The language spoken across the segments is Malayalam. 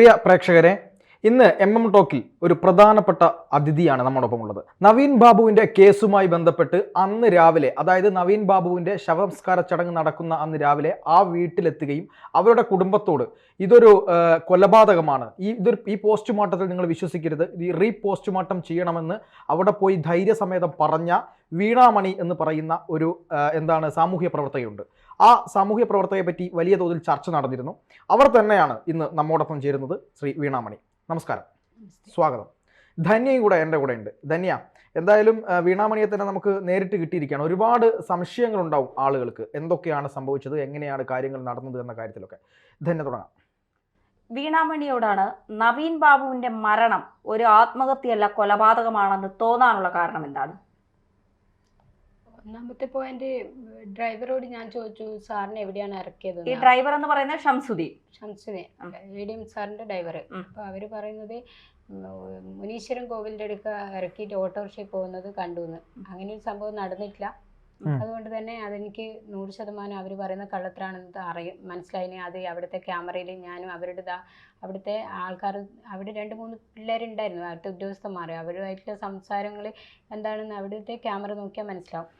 പ്രിയ പ്രേക്ഷകരെ ഇന്ന് എം എം ടോക്കിൽ ഒരു പ്രധാനപ്പെട്ട അതിഥിയാണ് നമ്മോടൊപ്പം ഉള്ളത് നവീൻ ബാബുവിന്റെ കേസുമായി ബന്ധപ്പെട്ട് അന്ന് രാവിലെ അതായത് നവീൻ ബാബുവിന്റെ ശവസംസ്കാര ചടങ്ങ് നടക്കുന്ന അന്ന് രാവിലെ ആ വീട്ടിലെത്തുകയും അവരുടെ കുടുംബത്തോട് ഇതൊരു കൊലപാതകമാണ്. ഈ ഇതൊരു ഈ പോസ്റ്റ്മോർട്ടത്തിൽ നിങ്ങൾ വിശ്വസിക്കരുത്. ഈ റീ പോസ്റ്റ്മോർട്ടം ചെയ്യണമെന്ന് അവിടെ പോയി ധൈര്യസമേതം പറഞ്ഞ വീണാമണി എന്ന് പറയുന്ന ഒരു എന്താണ് സാമൂഹ്യ പ്രവർത്തകയുണ്ട്. ആ സാമൂഹ്യ പ്രവർത്തകയെ പറ്റി വലിയ തോതിൽ ചർച്ച നടന്നിരുന്നു. അവർ തന്നെയാണ് ഇന്ന് നമ്മോടൊപ്പം ചേരുന്നത് ശ്രീ വീണാമണി. നമസ്കാരം. സ്വാഗതം. ധന്യയും കൂടെ എന്റെ കൂടെ ഉണ്ട്. ധന്യ എന്തായാലും വീണാമണിയെ തന്നെ നമുക്ക് നേരിട്ട് കിട്ടിയിരിക്കുകയാണ്. ഒരുപാട് സംശയങ്ങളുണ്ടാവും ആളുകൾക്ക്. എന്തൊക്കെയാണ് സംഭവിച്ചത്? എങ്ങനെയാണ് കാര്യങ്ങൾ നടന്നത് എന്ന കാര്യത്തിലൊക്കെ. ധന്യ തുടങ്ങാം. വീണാമണിയോടാണ് നവീൻ ബാബുവിന്റെ മരണം ഒരു ആത്മഹത്യയല്ല കൊലപാതകമാണെന്ന് തോന്നാനുള്ള കാരണം എന്താണ്? ഒന്നാമത്തെ പോയിന്റ് ഡ്രൈവറോട് ഞാൻ ചോദിച്ചു സാറിനെ എവിടെയാണ് ഇറക്കിയത്? ഈ ഡ്രൈവർ എന്ന് പറയുന്നത് Shamsudi Shamsudi. A D M സാറിന്റെ ഡ്രൈവർ. അപ്പൊ അവർ പറയുന്നത് മുനീശ്വരം മുനീശ്വരൻ കോവിലിന്റെ അടുക്ക ഇറക്കിയിട്ട് ഓട്ടോറിക്ഷയിൽ പോകുന്നത് കണ്ടു എന്ന്. അങ്ങനെ ഒരു സംഭവം നടന്നിട്ടില്ല. അതുകൊണ്ട് തന്നെ അതെനിക്ക് നൂറ് ശതമാനം അവർ പറയുന്ന കള്ളത്തിലാണെന്ന് അറിയും മനസ്സിലായിന്. അത് അവിടുത്തെ ക്യാമറയിൽ ഞാനും അവരുടെ അവിടുത്തെ ആൾക്കാർ അവിടെ രണ്ട് മൂന്ന് പിള്ളേരുണ്ടായിരുന്നു. അവിടുത്തെ ഉദ്യോഗസ്ഥന്മാർ അവരുമായിട്ടുള്ള സംസാരങ്ങൾ എന്താണെന്ന് അവിടുത്തെ ക്യാമറ നോക്കിയാൽ മനസ്സിലാവും.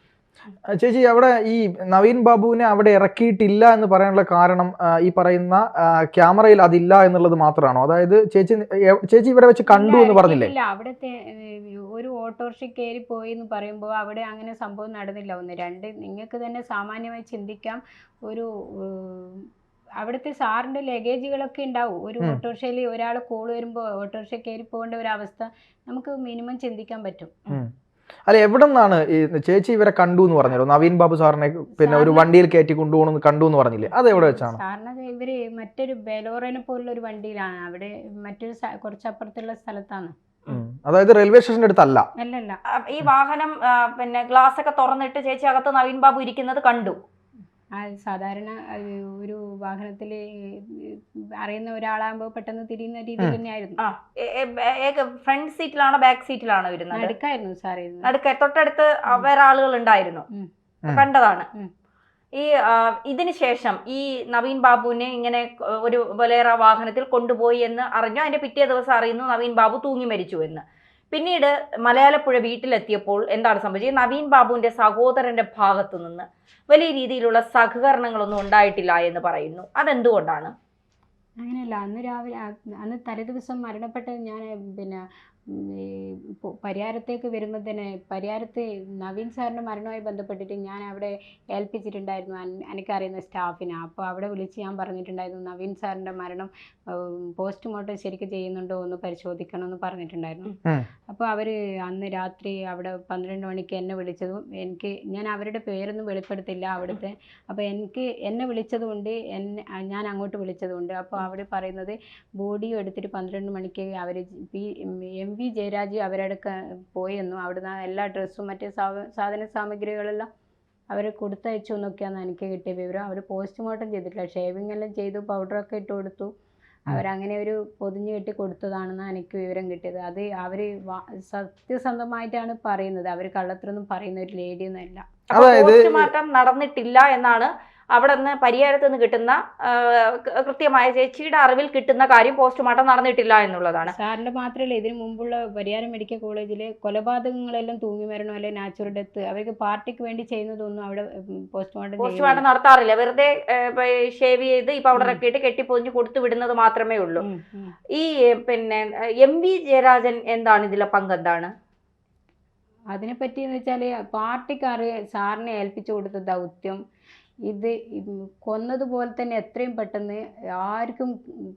ചേച്ചി അവിടെ ഈ നവീൻ ബാബുവിനെ അവിടെ ഇറക്കിയിട്ടില്ല എന്ന് പറയാനുള്ള കാരണം ഈ പറയുന്ന ക്യാമറയിൽ അതില്ല എന്നുള്ളത് മാത്രമാണോ? അതായത് ചേച്ചി ചേച്ചി ഇവിടെ വെച്ച് കണ്ടു എന്ന് പറഞ്ഞില്ലേ? ഇല്ല അവിടത്തെ ഒരു ഓട്ടോറിക്ഷ കയറി പോയി എന്ന് പറയുമ്പോൾ അവിടെ അങ്ങനെ സംഭവം നടന്നില്ല. ഒന്ന് രണ്ട് നിങ്ങൾക്ക് തന്നെ സാമാന്യമായി ചിന്തിക്കാം. ഒരു അവിടുത്തെ സാറിന്റെ ലഗേജുകളൊക്കെ ഉണ്ടാവും. ഒരു ഓട്ടോറിക്ഷയിൽ ഒരാൾ കോൾ വരുമ്പോൾ ഓട്ടോറിക്ഷ കയറി പോകേണ്ട ഒരു അവസ്ഥ നമുക്ക് മിനിമം ചിന്തിക്കാൻ പറ്റും. അല്ല എവിടെ നിന്നാണ് ഈ ചേച്ചി ഇവരെ കണ്ടു എന്ന് പറഞ്ഞല്ലോ നവീൻ ബാബു സാറിനെ പിന്നെ ഒരു വണ്ടിയിൽ കയറ്റി കൊണ്ടുപോകണം കണ്ടു എന്ന് പറഞ്ഞില്ലേ? അത് എവിടെ വെച്ചാണ്? സാറിന് ഇവർ മറ്റൊരു ബെലോറനെ പോലുള്ള ഒരു വണ്ടിയിലാണ്. അവിടെ മറ്റൊരു കുറച്ചപ്പുറത്തുള്ള സ്ഥലത്താണ്. അതായത് റെയിൽവേ സ്റ്റേഷന്റെ അടുത്തല്ല. അല്ലല്ല. ഈ വാഹനം പിന്നെ ഗ്ലാസ് ഒക്കെ തുറന്നിട്ട് ചേച്ചി അകത്ത് നവീൻ ബാബു ഇരിക്കുന്നത് കണ്ടു. സാധാരണ ഒരു വാഹനത്തിൽ അറിയുന്ന ഒരാളാകുമ്പോൾ പെട്ടെന്ന് തിരിയുന്ന രീതി. തന്നെയായിരുന്നു. ആ ഫ്രണ്ട് സീറ്റിലാണോ ബാക്ക് സീറ്റിലാണോ ഇരുന്നത് അടുക്കായിരുന്നു സാറേ അടുക്ക തൊട്ടടുത്ത് വേറെ ആളുകൾ ഉണ്ടായിരുന്നു. കണ്ടതാണ്. ഈ ഇതിനു ഇതിന് ശേഷം ഈ നവീൻ ബാബുവിനെ ഇങ്ങനെ ഒരു ബൊലേറ വാഹനത്തിൽ കൊണ്ടുപോയി എന്ന് അറിഞ്ഞു. അതിന്റെ പിറ്റേ ദിവസം അറിയുന്നു നവീൻ ബാബു തൂങ്ങി മരിച്ചു എന്ന്. പിന്നീട് മലയാളപ്പുഴ വീട്ടിലെത്തിയപ്പോൾ എന്താണ് സംഭവിച്ചത്? നവീൻ ബാബുവിന്റെ സഹോദരന്റെ ഭാഗത്തു നിന്ന് വലിയ രീതിയിലുള്ള സഹകരണങ്ങളൊന്നും ഉണ്ടായിട്ടില്ല എന്ന് പറയുന്നു. അതെന്തുകൊണ്ടാണ്? അങ്ങനെയല്ല അന്ന് രാവിലെ അന്ന് തലേദിവസം മരണപ്പെട്ട ഞാൻ പിന്നെ പരിയാരത്തേക്ക് വരുന്നതിന് പരിയാരത്ത് നവീൻ സാറിന്റെ മരണവുമായി ബന്ധപ്പെട്ടിട്ട് ഞാൻ അവിടെ ഏൽപ്പിച്ചിട്ടുണ്ടായിരുന്നു എനിക്കറിയുന്ന സ്റ്റാഫിനെ. അപ്പോൾ അവിടെ വിളിച്ച് ഞാൻ പറഞ്ഞിട്ടുണ്ടായിരുന്നു നവീൻ സാറിന്റെ മരണം പോസ്റ്റ്മോർട്ടം ശരിക്കും ചെയ്യുന്നുണ്ടോ എന്ന് പരിശോധിക്കണം എന്ന് പറഞ്ഞിട്ടുണ്ടായിരുന്നു അപ്പോൾ അവർ അന്ന് രാത്രി അവിടെ പന്ത്രണ്ട് മണിക്ക് എന്നെ വിളിച്ചതും എനിക്ക് ഞാൻ അവരുടെ പേരൊന്നും വെളിപ്പെടുത്തില്ല അവിടുത്തെ. അപ്പോൾ എനിക്ക് എന്നെ വിളിച്ചതുകൊണ്ട് എന്നെ ഞാൻ അങ്ങോട്ട് വിളിച്ചതുകൊണ്ട് അപ്പോൾ അവർ പറയുന്നത് ബോഡിയും എടുത്തിട്ട് പന്ത്രണ്ട് മണിക്ക് അവർ പി എം വി ജയരാജ് അവരുടെ പോയെന്നും അവിടുന്ന് എല്ലാ ഡ്രസ്സും മറ്റ് സാധന സാമഗ്രികളെല്ലാം അവർ കൊടുത്തയച്ചു എന്നൊക്കെയാണ് എനിക്ക് കിട്ടിയ വിവരം. അവർ പോസ്റ്റ്മോർട്ടം ചെയ്തിട്ടില്ല. ഷേവിംഗ് എല്ലാം ചെയ്തു പൗഡറൊക്കെ ഇട്ട് കൊടുത്തു. അവരങ്ങനെ ഒരു പൊതിഞ്ഞു കെട്ടി കൊടുത്തതാണെന്നാണ് എനിക്ക് വിവരം കിട്ടിയത്. അത് അവർ സത്യസന്ധമായിട്ടാണ് പറയുന്നത്. അവർ കള്ളത്തിലൊന്നും പറയുന്ന ഒരു ലേഡിയൊന്നുമല്ല പോസ്റ്റ്മോർട്ടം നടന്നിട്ടില്ല എന്നാണ് അവിടെ നിന്ന് പരിഹാരത്ത് നിന്ന് കിട്ടുന്ന കൃത്യമായ ചേച്ചിയുടെ അറിവിൽ കിട്ടുന്ന കാര്യം പോസ്റ്റ്മോർട്ടം നടന്നിട്ടില്ല എന്നുള്ളതാണ്. സാറിന്റെ മാത്രമല്ല ഇതിനു മുമ്പുള്ള പരിയാരം മെഡിക്കൽ കോളേജിലെ കൊലപാതകങ്ങളെല്ലാം തൂങ്ങി മരണം അല്ലെങ്കിൽ നാച്ചുറൽ ഡെത്ത് അവർക്ക് പാർട്ടിക്ക് വേണ്ടി ചെയ്യുന്നതൊന്നും അവിടെ പോസ്റ്റ്മോർട്ടം പോസ്റ്റ്മോർട്ടം നടത്താറില്ല. വെറുതെ ഷേവ് ചെയ്ത് ഈ പൗഡറൊക്കെ ഇട്ട് കെട്ടിപ്പൊഞ്ഞ് കൊടുത്തു വിടുന്നത് മാത്രമേ ഉള്ളൂ. ഈ പിന്നെ എം വി ജയരാജൻ എന്താണ് ഇതിലെ പങ്കെന്താണ് അതിനെപ്പറ്റി എന്ന് വെച്ചാൽ പാർട്ടിക്കാർ സാറിനെ ഏൽപ്പിച്ചു കൊടുത്ത ദൗത്യം ഇത് കൊന്നതുപോലെ തന്നെ എത്രയും പെട്ടെന്ന് ആർക്കും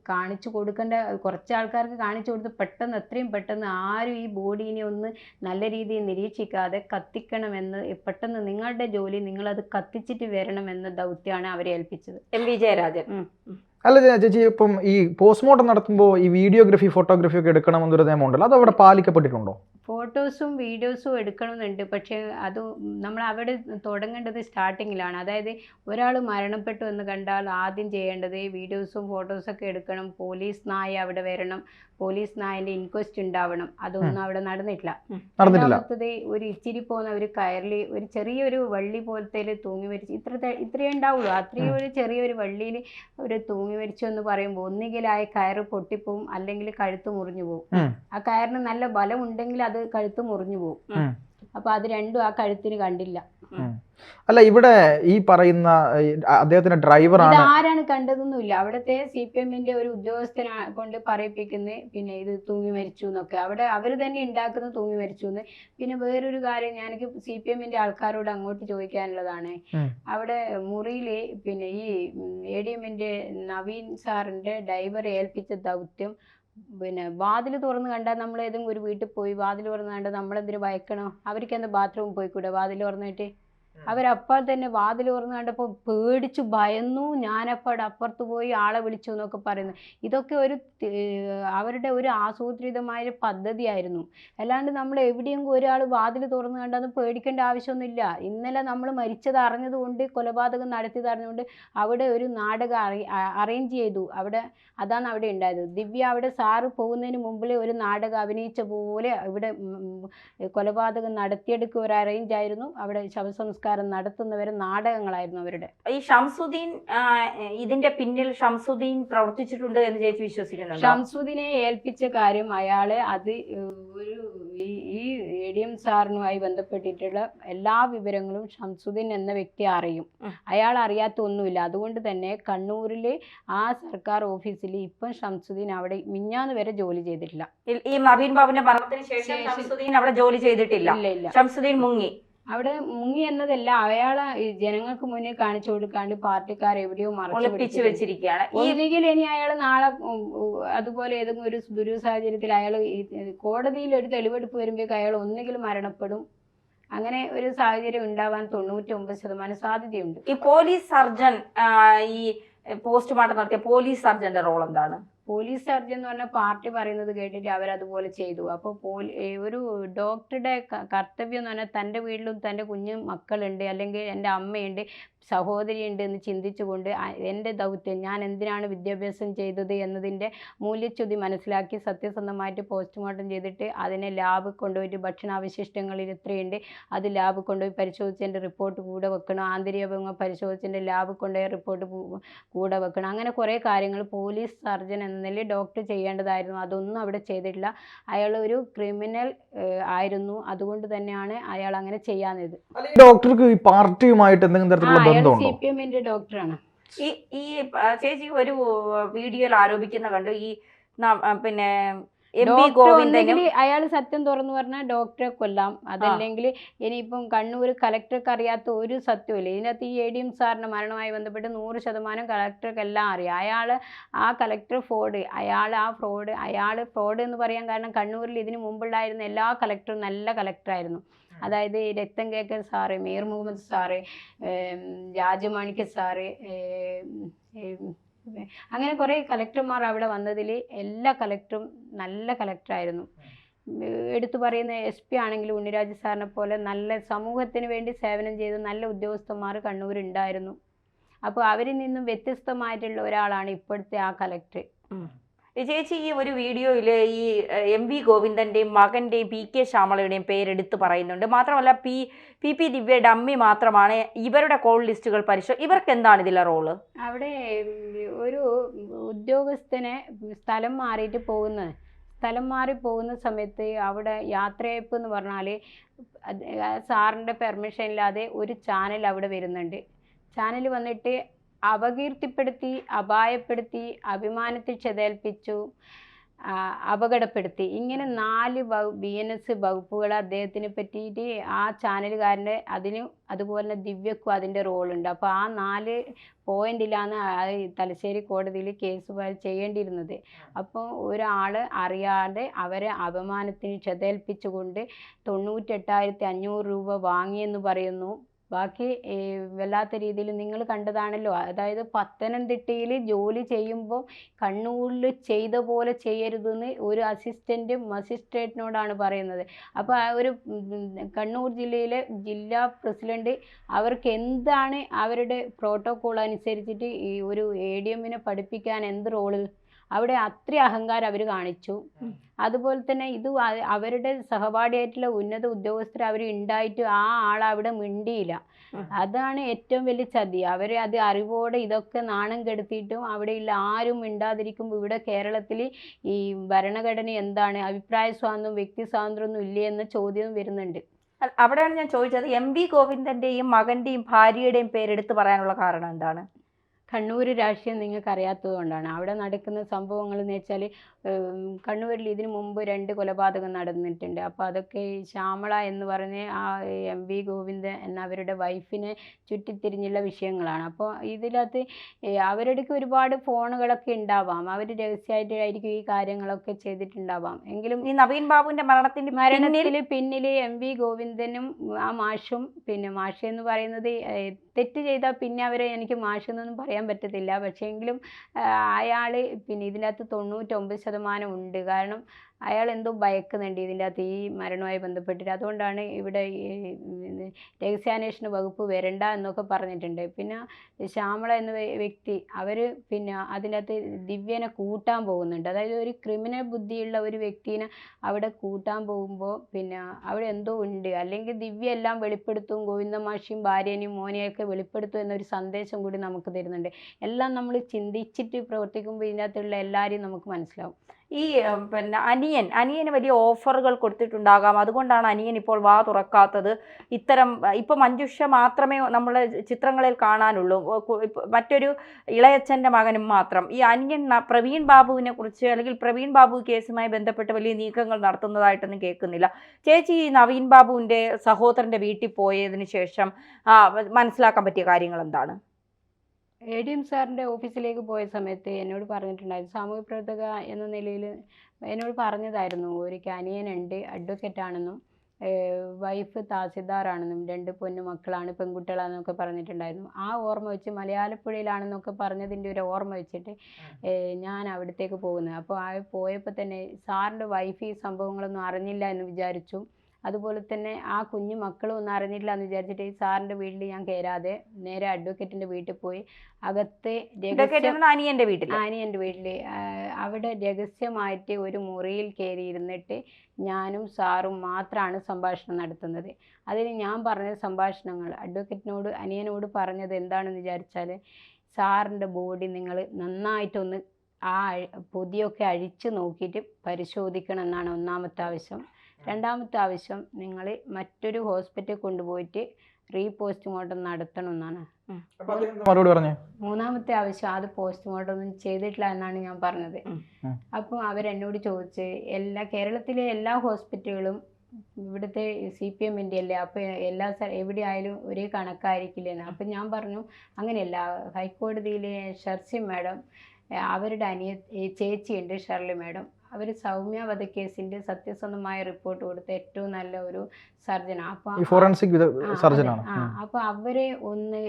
കാണിച്ചു കൊടുക്കേണ്ട കുറച്ച് ആൾക്കാർക്ക് കാണിച്ചു കൊടുത്ത് പെട്ടെന്ന് എത്രയും പെട്ടെന്ന് ആരും ഈ ബോഡീനെ ഒന്ന് നല്ല രീതിയിൽ നിരീക്ഷിക്കാതെ കത്തിക്കണമെന്ന് പെട്ടെന്ന് നിങ്ങളുടെ ജോലി നിങ്ങളത് കത്തിച്ചിട്ട് വരണമെന്ന ദൗത്യമാണ് അവരെ ഏൽപ്പിച്ചത്. M V Jayarajan. അല്ല ചേച്ചി ഇപ്പം ഈ പോസ്റ്റ്മോർട്ടം നടത്തുമ്പോൾ ഈ വീഡിയോഗ്രഫി ഫോട്ടോഗ്രഫി ഒക്കെ എടുക്കണമെന്നൊരു നിയമം ഉണ്ടല്ലോ അത് അവിടെ പാലിക്കപ്പെട്ടിട്ടുണ്ടോ? ഫോട്ടോസും വീഡിയോസും എടുക്കണമെന്നുണ്ട്. പക്ഷേ അത് നമ്മൾ അവിടെ തുടങ്ങേണ്ടത് സ്റ്റാർട്ടിങ്ങിലാണ്. അതായത് ഒരാൾ മരണപ്പെട്ടു എന്ന് കണ്ടാൽ ആദ്യം ചെയ്യേണ്ടത് വീഡിയോസും ഫോട്ടോസൊക്കെ എടുക്കണം. പോലീസ് നായ അവിടെ വരണം. പോലീസ് നായന്റെ ഇൻക്വസ്റ്റ് ഉണ്ടാവണം. അതൊന്നും അവിടെ നടന്നിട്ടില്ല. രണ്ടാമത്തത് ഒരു ഇച്ചിരി പോകുന്ന ഒരു കയറിൽ ഒരു ചെറിയൊരു വള്ളി പോലത്തെ തൂങ്ങി മരിച്ചു ഇത്ര ഇത്രയേ ഉണ്ടാവുള്ളൂ. അത്രയും ഒരു ചെറിയൊരു വള്ളിയിൽ ഒരു തൂങ്ങി മരിച്ചു എന്ന് പറയുമ്പോൾ ഒന്നുകിൽ ആ കയറ് പൊട്ടിപ്പോവും അല്ലെങ്കിൽ കഴുത്ത് മുറിഞ്ഞു പോവും. ആ കയറിന് നല്ല ബലം ഉണ്ടെങ്കിൽ അത് കഴുത്ത് മുറിഞ്ഞു പോകും ഉം. അപ്പൊ അത് രണ്ടും ആ കഴുത്തിന് കണ്ടില്ല. അല്ല ഇവിടെ ഈ പറയുന്ന അദ്ദേഹത്തിന്റെ ഡ്രൈവർ ആണ് ആരാണ് കണ്ടതൊന്നുമില്ല. അവിടത്തെ സി പി എമ്മിന്റെ ഒരു ഉദ്യോഗസ്ഥനെ കൊണ്ട് പറയിപ്പിക്കുന്നത് പിന്നെ ഇത് തൂങ്ങി മരിച്ചു എന്നൊക്കെ അവിടെ അവർ തന്നെ ഉണ്ടാക്കുന്ന തൂങ്ങി മരിച്ചു എന്ന് പിന്നെ വേറൊരു കാര്യം ഞാനെനിക്ക് സി പി എമ്മിന്റെ ആൾക്കാരോട് അങ്ങോട്ട് ചോദിക്കാനുള്ളതാണ്. അവിടെ മുറിയിൽ പിന്നെ ഈ എ ഡി എമ്മിന്റെ നവീൻ സാറിന്റെ ഡ്രൈവറെ ഏൽപ്പിച്ച ദൗത്യം പിന്നെ വാതിൽ തുറന്ന് കണ്ടാൽ നമ്മൾ ഏതെങ്കിലും ഒരു വീട്ടിൽ പോയി വാതിൽ തുറന്ന് കണ്ടാൽ നമ്മളെന്തിനു ഭയക്കണോ? അവർക്ക് എന്താ ബാത്റൂമിൽ പോയിക്കൂടെ? വാതിൽ തുറന്നിട്ട് അവരപ്പോൾ തന്നെ വാതിൽ തുറന്ന് കണ്ടപ്പോൾ പേടിച്ചു ഭയന്നു ഞാനപ്പോൾ അപ്പുറത്ത് പോയി ആളെ വിളിച്ചു എന്നൊക്കെ പറയുന്നു. ഇതൊക്കെ ഒരു അവരുടെ ഒരു ആസൂത്രിതമായ പദ്ധതിയായിരുന്നു. അല്ലാണ്ട് നമ്മൾ എവിടെയും ഒരാൾ വാതിൽ തുറന്നു കണ്ടത് പേടിക്കേണ്ട ആവശ്യമൊന്നുമില്ല. ഇന്നലെ നമ്മൾ മരിച്ചത് അറിഞ്ഞതുകൊണ്ട് കൊലപാതകം നടത്തിയത് അറിഞ്ഞുകൊണ്ട് അവിടെ ഒരു നാടകം അറി അറേഞ്ച് ചെയ്തു. അവിടെ അതാണ് അവിടെ ഉണ്ടായത്. ദിവ്യ അവിടെ സാറ് പോകുന്നതിന് മുമ്പിൽ ഒരു നാടകം അഭിനയിച്ച പോലെ ഇവിടെ കൊലപാതകം നടത്തിയെടുക്കുക ഒരു അറേഞ്ച് ആയിരുന്നു. അവിടെ ശവസംസ്കാരം നടത്തുന്നവരെ നാടകങ്ങളായിരുന്നു അവരുടെ. ഈ ഷംസുദ്ദീൻ ഇതിന്റെ പിന്നിൽ ഷംസുദ്ദീൻ പ്രവർത്തിച്ചിട്ടുണ്ട് എന്ന് ചേച്ചി വിശ്വസിക്കുന്നു ഷംസുദ്ദീനെ ഏൽപ്പിച്ച കാര്യം അയാളെ അത് ഒരു ഈ എ ഡി എം സാറിനുമായി ബന്ധപ്പെട്ടിട്ടുള്ള എല്ലാ വിവരങ്ങളും ഷംസുദ്ദീൻ എന്ന വ്യക്തി അറിയും. അയാൾ അറിയാത്ത ഒന്നുമില്ല. അതുകൊണ്ട് തന്നെ കണ്ണൂരിൽ ആ സർക്കാർ ഓഫീസിൽ ഇപ്പം ഷംസുദ്ദീൻ അവിടെ മിഞ്ഞാന്ന് വരെ ജോലി ചെയ്തിട്ടില്ല. ഈ- മറീൻ നവീൻ ബാബുവിന്റെ മരണത്തിന് ശേഷം ഷംസുദ്ദീൻ അവിടെ ജോലി ചെയ്തിട്ടില്ല. ഷംസുദ്ദീൻ മുങ്ങി. അവിടെ മുങ്ങി എന്നതല്ല അയാളെ ജനങ്ങൾക്ക് മുന്നിൽ കാണിച്ചു കൊടുക്കാണ്ട് പാർട്ടിക്കാർ എവിടെയോ മറച്ചു. വെച്ചിരിക്കുകയാണ്. ഇല്ലെങ്കിൽ ഒന്നുകിൽ ഇനി അയാൾ നാളെ അതുപോലെ ഏതെങ്കിലും ഒരു ദുരൂഹ സാഹചര്യത്തിൽ അയാൾ കോടതിയിൽ ഒരു തെളിവെടുപ്പ് വരുമ്പോഴേക്ക് അയാൾ ഒന്നുകിൽ മരണപ്പെടും. അങ്ങനെ ഒരു സാഹചര്യം ഉണ്ടാവാൻ തൊണ്ണൂറ്റി ഒമ്പത് ശതമാനം സാധ്യതയുണ്ട്. ഈ പോലീസ് സർജൻ ഈ പോസ്റ്റ്മോർട്ടം നടത്തിയ പോലീസ് സർജന്റെ റോൾ എന്താണ്? പോലീസ് സർജൻ എന്ന് പറഞ്ഞ പാർട്ടി പറയുന്നത് കേട്ടിട്ട് അവരതുപോലെ ചെയ്തു. അപ്പോൾ പോലീ ഒരു ഡോക്ടറുടെ കർത്തവ്യം എന്ന് പറഞ്ഞാൽ തന്റെ വീട്ടിലും തന്റെ കുഞ്ഞു മക്കളുണ്ട് അല്ലെങ്കിൽ എന്റെ അമ്മയുണ്ട്. സഹോദരിയുണ്ട് എന്ന് ചിന്തിച്ചുകൊണ്ട് എന്റെ ദൗത്യം ഞാൻ എന്തിനാണ് വിദ്യാഭ്യാസം ചെയ്തത് എന്നതിന്റെ മൂല്യച്യുതി മനസ്സിലാക്കി സത്യസന്ധമായിട്ട് പോസ്റ്റ്മോർട്ടം ചെയ്തിട്ട് അതിനെ ലാബ് കൊണ്ടുപോയിട്ട് ഭക്ഷണാവശിഷ്ടങ്ങളിൽ ഇത്രയുണ്ട്. അത് ലാബ് കൊണ്ടുപോയി പരിശോധിച്ചതിന്റെ റിപ്പോർട്ട് കൂടെ വെക്കണം. ആന്തരികഭംഗം പരിശോധിച്ചതിന്റെ ലാബ് കൊണ്ടുപോയി റിപ്പോർട്ട് കൂടെ വെക്കണം. അങ്ങനെ കുറേ കാര്യങ്ങൾ പോലീസ് സർജൻ എന്ന നിലയിൽ ഡോക്ടർ ചെയ്യേണ്ടതായിരുന്നു. അതൊന്നും അവിടെ ചെയ്തിട്ടില്ല. അയാൾ ഒരു ക്രിമിനൽ ആയിരുന്നു. അതുകൊണ്ട് തന്നെയാണ് അയാൾ അങ്ങനെ ചെയ്യാനത് ഡോക്ടർക്ക് ഈ പാർട്ടിയുമായിട്ട് എന്തെങ്കിലും തരത്തിലുള്ള ബന്ധമുണ്ടോ? സി പി എമ്മിന്റെ ഡോക്ടറാണ്. ഈ ഈ ചേച്ചി ഒരു വീഡിയോയിൽ ആരോപിക്കുന്ന കണ്ടു. ഈ പിന്നെ ഒന്നെങ്കിൽ അയാൾ സത്യം തുറന്നു പറഞ്ഞാൽ ഡോക്ടറെ കൊല്ലാം. അതല്ലെങ്കിൽ ഇനിയിപ്പം കണ്ണൂർ കലക്ടർക്ക് അറിയാത്ത ഒരു സത്യമില്ല. ഇതിനകത്ത് ഈ എ ഡി എം സാറിന്റെ മരണവുമായി ബന്ധപ്പെട്ട് നൂറ് ശതമാനം കലക്ടർക്ക് എല്ലാം അറിയാം. അയാൾ ആ കലക്ടർ ഫ്രോഡ്. അയാൾ ആ ഫ്രോഡ്. അയാൾ ഫ്രോഡ് എന്ന് പറയാൻ കാരണം കണ്ണൂരിൽ ഇതിനു മുമ്പുണ്ടായിരുന്ന എല്ലാ കലക്ടറും നല്ല കലക്ടറായിരുന്നു. അതായത് രക്തം കേക്കൽ sir Mir Muhammad sir Rajamanikya sir അങ്ങനെ കുറേ കലക്ടർമാർ അവിടെ വന്നതിൽ എല്ലാ കലക്ടറും നല്ല കലക്ടറായിരുന്നു എടുത്തു പറയുന്ന എസ് പി ആണെങ്കിലും ഉണ്ണിരാജ് സാറിനെ പോലെ നല്ല സമൂഹത്തിന് വേണ്ടി സേവനം ചെയ്ത നല്ല ഉദ്യോഗസ്ഥന്മാർ കണ്ണൂരുണ്ടായിരുന്നു. അപ്പോൾ അവരിൽ നിന്നും വ്യത്യസ്തമായിട്ടുള്ള ഒരാളാണ് ഇപ്പോഴത്തെ ആ കലക്ടർ ചേച്ചി ഈ ഒരു വീഡിയോയിൽ ഈ എം വി ഗോവിന്ദന്റെയും മകന്റെയും പി കെ ശ്യാമളയുടെയും പേരെടുത്ത് പറയുന്നുണ്ട്. മാത്രമല്ല പി പി പി ദിവ്യയുടെ അമ്മി മാത്രമാണ് ഇവരുടെ കോൾ ലിസ്റ്റുകൾ പരിശോ ഇവർക്ക് എന്താണ് ഇതിലെ റോൾ? അവിടെ ഒരു ഉദ്യോഗസ്ഥനെ സ്ഥലം മാറിയിട്ട് പോകുന്നത്. സ്ഥലം മാറി പോകുന്ന സമയത്ത് അവിടെ യാത്രയപ്പ് എന്ന് പറഞ്ഞാൽ സാറിന്റെ പെർമിഷൻ ഇല്ലാതെ ഒരു ചാനൽ അവിടെ വരുന്നുണ്ട്. ചാനൽ വന്നിട്ട് അപകീർത്തിപ്പെടുത്തി അപായപ്പെടുത്തി അഭിമാനത്തിൽ ചെതേൽപ്പിച്ചു അപകടപ്പെടുത്തി. ഇങ്ങനെ നാല് ബി എൻ എസ് വകുപ്പുകൾ അദ്ദേഹത്തിനെ പറ്റിയിട്ട് ആ ചാനലുകാരന്റെ അതിന് അതുപോലെ തന്നെ ദിവ്യക്കും അതിന്റെ റോളുണ്ട്. അപ്പോൾ ആ നാല് പോയിന്റിലാണ് തലശ്ശേരി കോടതിയിൽ കേസ് ഫയൽ ചെയ്യേണ്ടിയിരുന്നത്. അപ്പോൾ ഒരാൾ അറിയാതെ അവരെ അപമാനത്തിന് ചെതേൽപ്പിച്ചുകൊണ്ട് തൊണ്ണൂറ്റെട്ടായിരത്തി അഞ്ഞൂറ് രൂപ വാങ്ങിയെന്ന് പറയുന്നു. ബാക്കി വല്ലാത്ത രീതിയിൽ നിങ്ങൾ കണ്ടതാണല്ലോ. അതായത് പത്തനംതിട്ടയിൽ ജോലി ചെയ്യുമ്പോൾ കണ്ണൂരിൽ ചെയ്ത പോലെ ചെയ്യരുതെന്ന് ഒരു അസിസ്റ്റന്റും മജിസ്ട്രേറ്റിനോടാണ് പറയുന്നത്. അപ്പോൾ ആ ഒരു കണ്ണൂർ ജില്ലയിലെ ജില്ലാ പ്രസിഡന്റ് അവർക്ക് എന്താണ് അവരുടെ പ്രോട്ടോക്കോൾ അനുസരിച്ചിട്ട് ഈ ഒരു എ ഡി എമ്മിനെ പഠിപ്പിക്കാൻ എന്ത് റോൾ അവിടെ അത്ര അഹങ്കാരം അവർ കാണിച്ചു. അതുപോലെ തന്നെ ഇത് അവരുടെ സഹപാഠിയായിട്ടുള്ള ഉന്നത ഉദ്യോഗസ്ഥർ അവർ ഉണ്ടായിട്ട് ആ ആൾ അവിടെ മിണ്ടിയില്ല. അതാണ് ഏറ്റവും വലിയ ചതി. അവർ അത് അറിവോടെ ഇതൊക്കെ നാണം കെടുത്തിയിട്ടും അവിടെയുള്ള ആരും മിണ്ടാതിരിക്കുമ്പോൾ ഇവിടെ കേരളത്തിൽ ഈ ഭരണഘടന എന്താണ്? അഭിപ്രായ സ്വാതന്ത്ര്യം വ്യക്തി സ്വാതന്ത്ര്യം ഒന്നും ഇല്ലേ എന്ന ചോദ്യം വരുന്നുണ്ട്. അവിടെയാണ് ഞാൻ ചോദിച്ചത്. എം വി ഗോവിന്ദന്റെയും മകന്റെയും ഭാര്യയുടെയും പേരെടുത്ത് പറയാനുള്ള കാരണം എന്താണ്? കണ്ണൂർ രാഷ്ട്രീയം നിങ്ങൾക്ക് അറിയാത്തത് കൊണ്ടാണ്. അവിടെ നടക്കുന്ന സംഭവങ്ങൾ എന്ന് വെച്ചാൽ കണ്ണൂരിൽ ഇതിനു മുമ്പ് രണ്ട് കൊലപാതകം നടന്നിട്ടുണ്ട്. അപ്പോൾ അതൊക്കെ ഈ ശ്യാമള എന്ന് പറഞ്ഞ ആ എം വി ഗോവിന്ദൻ എന്നവരുടെ വൈഫിനെ ചുറ്റിത്തിരിഞ്ഞുള്ള വിഷയങ്ങളാണ്. അപ്പോൾ ഇതിനകത്ത് അവരുടെ ഒരുപാട് ഫോണുകളൊക്കെ ഉണ്ടാവാം. അവർ രഹസ്യമായിട്ടായിരിക്കും ഈ കാര്യങ്ങളൊക്കെ ചെയ്തിട്ടുണ്ടാവാം. എങ്കിലും ഈ നവീൻ ബാബുവിന്റെ മരണത്തിന്റെ മരണത്തിൽ പിന്നിൽ എം വി ഗോവിന്ദനും ആ മാഷും പിന്നെ മാഷെന്ന് എന്ന് പറയുന്നത് തെറ്റ് ചെയ്താൽ പിന്നെ അവരെ എനിക്ക് മാഷ് എന്നൊന്നും പറയാൻ പറ്റത്തില്ല. പക്ഷേ എങ്കിലും അയാൾ പിന്നെ ഇതിനകത്ത് തൊണ്ണൂറ്റൊമ്പത് ശതമാനം ഉണ്ട്. കാരണം അയാൾ എന്തോ ഭയക്കുന്നുണ്ട് ഇതിന്റെ അകത്ത് ഈ മരണവുമായി ബന്ധപ്പെട്ടിട്ട്. അതുകൊണ്ടാണ് ഇവിടെ ഈ രഹസ്യാന്വേഷണ വകുപ്പ് വരണ്ട എന്നൊക്കെ പറഞ്ഞിട്ടുണ്ട്. പിന്നെ ശ്യാമള എന്ന വ്യക്തി അവർ പിന്നെ അതിനകത്ത് ദിവ്യനെ കൂട്ടാൻ പോകുന്നുണ്ട്. അതായത് ഒരു ക്രിമിനൽ ബുദ്ധിയുള്ള ഒരു വ്യക്തിനെ അവിടെ കൂട്ടാൻ പോകുമ്പോൾ പിന്നെ അവിടെ എന്തോ ഉണ്ട്. അല്ലെങ്കിൽ ദിവ്യ എല്ലാം വെളിപ്പെടുത്തും ഗോവിന്ദമാഷിയും ഭാര്യനെയും മോനെയൊക്കെ വെളിപ്പെടുത്തും എന്നൊരു സന്ദേശം കൂടി നമുക്ക് തരുന്നുണ്ട്. എല്ലാം നമ്മൾ ചിന്തിച്ചിട്ട് പ്രവർത്തിക്കുമ്പോൾ ഇതിനകത്തുള്ള എല്ലാവരെയും നമുക്ക് മനസ്സിലാവും. ഈ പിന്നെ അനിയൻ അനിയന് വലിയ ഓഫറുകൾ കൊടുത്തിട്ടുണ്ടാകാം. അതുകൊണ്ടാണ് അനിയൻ ഇപ്പോൾ വാ തുറക്കാത്തത്. ഇത്തരം ഇപ്പം മഞ്ജുഷ മാത്രമേ നമ്മളെ ചിത്രങ്ങളിൽ കാണാനുള്ളൂ. മറ്റൊരു ഇളയച്ഛന്റെ മകനും മാത്രം. ഈ അനിയൻ പ്രവീൺ ബാബുവിനെ കുറിച്ച് അല്ലെങ്കിൽ പ്രവീൺ ബാബു കേസുമായി ബന്ധപ്പെട്ട് വലിയ നീക്കങ്ങൾ നടത്തുന്നതായിട്ടൊന്നും കേൾക്കുന്നില്ല. ചേച്ചി ഈ നവീൻ ബാബുവിന്റെ സഹോദരന്റെ വീട്ടിൽ പോയതിന് ശേഷം മനസ്സിലാക്കാൻ പറ്റിയ കാര്യങ്ങൾ എന്താണ്? എ ഡി എം സാറിന്റെ ഓഫീസിലേക്ക് പോയ സമയത്ത് എന്നോട് പറഞ്ഞിട്ടുണ്ടായിരുന്നു സാമൂഹ്യ പ്രവർത്തക എന്ന നിലയിൽ എന്നോട് പറഞ്ഞതായിരുന്നു ഒരു അനിയനുണ്ട് അഡ്വക്കേറ്റ് ആണെന്നും വൈഫ് താസിദാറാണെന്നും രണ്ട് പൊന്നു മക്കളാണ് പെൺകുട്ടികളാണെന്നൊക്കെ പറഞ്ഞിട്ടുണ്ടായിരുന്നു. ആ ഓർമ്മ വെച്ച് മലയാളപ്പുഴയിലാണെന്നൊക്കെ പറഞ്ഞതിന്റെ ഒരു ഓർമ്മ വെച്ചിട്ട് ഞാൻ അവിടത്തേക്ക് പോകുന്നത്. അപ്പോൾ ആ പോയപ്പോൾ തന്നെ സാറിന്റെ വൈഫ് ഈ സംഭവങ്ങളൊന്നും അറിഞ്ഞില്ല എന്ന് വിചാരിച്ചു. അതുപോലെ തന്നെ ആ കുഞ്ഞു മക്കളും ഒന്നും അറിഞ്ഞില്ല എന്ന് വിചാരിച്ചിട്ട് ഈ സാറിന്റെ വീട്ടിൽ ഞാൻ കയറാതെ നേരെ അഡ്വക്കേറ്റിന്റെ വീട്ടിൽ പോയി അകത്ത് അനിയന്റെ വീട്ടിൽ അനിയന്റെ വീട്ടിൽ അവിടെ രഹസ്യമായിട്ട് ഒരു മുറിയിൽ കയറി ഇരുന്നിട്ട് ഞാനും സാറും മാത്രമാണ് സംഭാഷണം നടത്തുന്നത്. അതിന് ഞാൻ പറഞ്ഞ സംഭാഷണങ്ങൾ അഡ്വക്കേറ്റിനോട് അനിയനോട് പറഞ്ഞത് എന്താണെന്ന് വിചാരിച്ചാൽ സാറിന്റെ ബോഡി നിങ്ങൾ നന്നായിട്ടൊന്ന് ആ പൊതിയൊക്കെ അഴിച്ചു നോക്കിയിട്ട് പരിശോധിക്കണം എന്നാണ് ഒന്നാമത്തെ ആവശ്യം. രണ്ടാമത്തെ ആവശ്യം നിങ്ങൾ മറ്റൊരു ഹോസ്പിറ്റലിൽ കൊണ്ടുപോയിട്ട് റീപോസ്റ്റ്മോർട്ടം നടത്തണം എന്നാണ് മറുപടി പറഞ്ഞു. മൂന്നാമത്തെ ആവശ്യം അത് പോസ്റ്റ്മോർട്ടം ഒന്നും ചെയ്തിട്ടില്ല എന്നാണ് ഞാൻ പറഞ്ഞത്. അപ്പം അവർ അപ്പോൾ അവരെന്നോട് ചോദിച്ച് എല്ലാ കേരളത്തിലെ എല്ലാ ഹോസ്പിറ്റലുകളും ഇവിടുത്തെ സി പി എമ്മിന്റെ അല്ലേ? അപ്പോൾ എല്ലാ സ്ഥ എവിടെ ആയാലും ഒരേ കണക്കായിരിക്കില്ലെന്ന്. അപ്പം ഞാൻ പറഞ്ഞു അങ്ങനെയല്ല ഹൈക്കോടതിയിലെ ഷർസി മാഡം അവരുടെ അനിയ ചേച്ചിയുണ്ട് ഷർലി മാഡം. അവർ സൗമ്യ വധക്കേസിന്റെ സത്യസന്ധമായ റിപ്പോർട്ട് കൊടുത്ത ഏറ്റവും നല്ല ഒരു സർജനാണ് അപ്പോൾ ഫോറൻസിക് സർജനാണ് അപ്പോൾ അപ്പൊ അവരെ ഒന്ന്